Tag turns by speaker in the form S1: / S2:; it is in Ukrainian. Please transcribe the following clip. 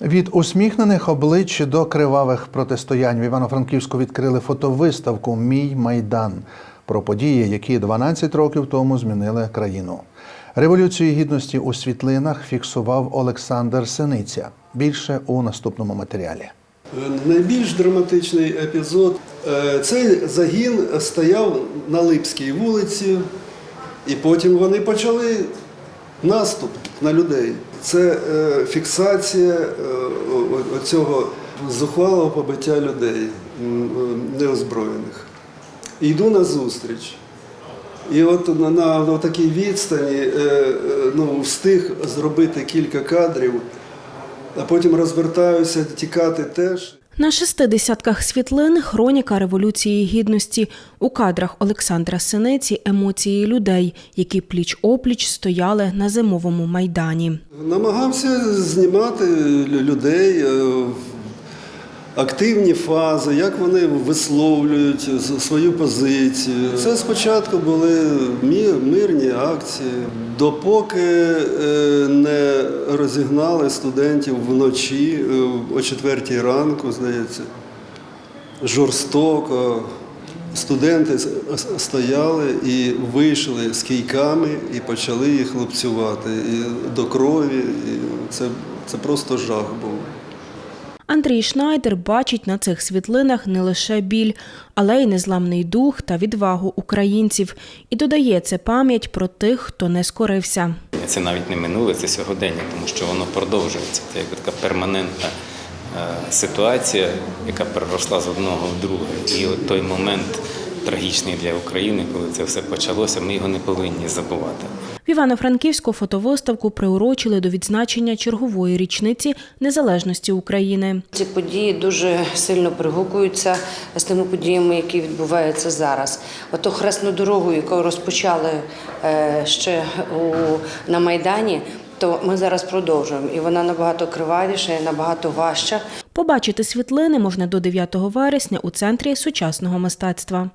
S1: Від усміхнених облич до кривавих протистоянь в Івано-Франківську відкрили фотовиставку Мій майдан про події, які 12 років тому змінили країну. Революцію гідності у світлинах фіксував Олександр Синиця. Більше у наступному матеріалі.
S2: Найбільш драматичний епізод е, цей загін стояв на Липській вулиці, і потім вони почали наступ на людей. Це е, фіксація е, цього зухвалого побиття людей е, неозброєних. Йду на зустріч. І от на, на, на такій відстані ну, встиг зробити кілька кадрів, а потім розвертаюся тікати теж.
S3: На шести десятках світлин хроніка революції гідності. У кадрах Олександра Синеці емоції людей, які пліч опліч стояли на зимовому майдані.
S2: Намагався знімати людей, е, активні фази, як вони висловлюють свою позицію. Це спочатку були мирні акції, допоки е, не розігнали студентів вночі е, о четвертій ранку, здається, жорстоко. Студенти стояли і вийшли з кійками і почали їх лупцювати і до крові. І це, це просто жах був.
S3: Андрій Шнайдер бачить на цих світлинах не лише біль, але й незламний дух та відвагу українців. І додає це пам'ять про тих, хто не скорився.
S4: Це навіть не минуле, це сьогодення, тому що воно продовжується. Це як така перманентна е, ситуація, яка переросла з одного в друге. І от той момент трагічний для України, коли це все почалося, ми його не повинні забувати.
S3: В Івано-Франківську фотовиставку приурочили до відзначення чергової річниці незалежності України.
S5: Ці події дуже сильно пригукуються з тими подіями, які відбуваються зараз. Ото хресну дорогу, яку розпочали е, ще на Майдані, то ми зараз продовжуємо. І вона набагато кривавіша, і набагато важча.
S3: Побачити світлини можна до 9 вересня у центрі сучасного мистецтва.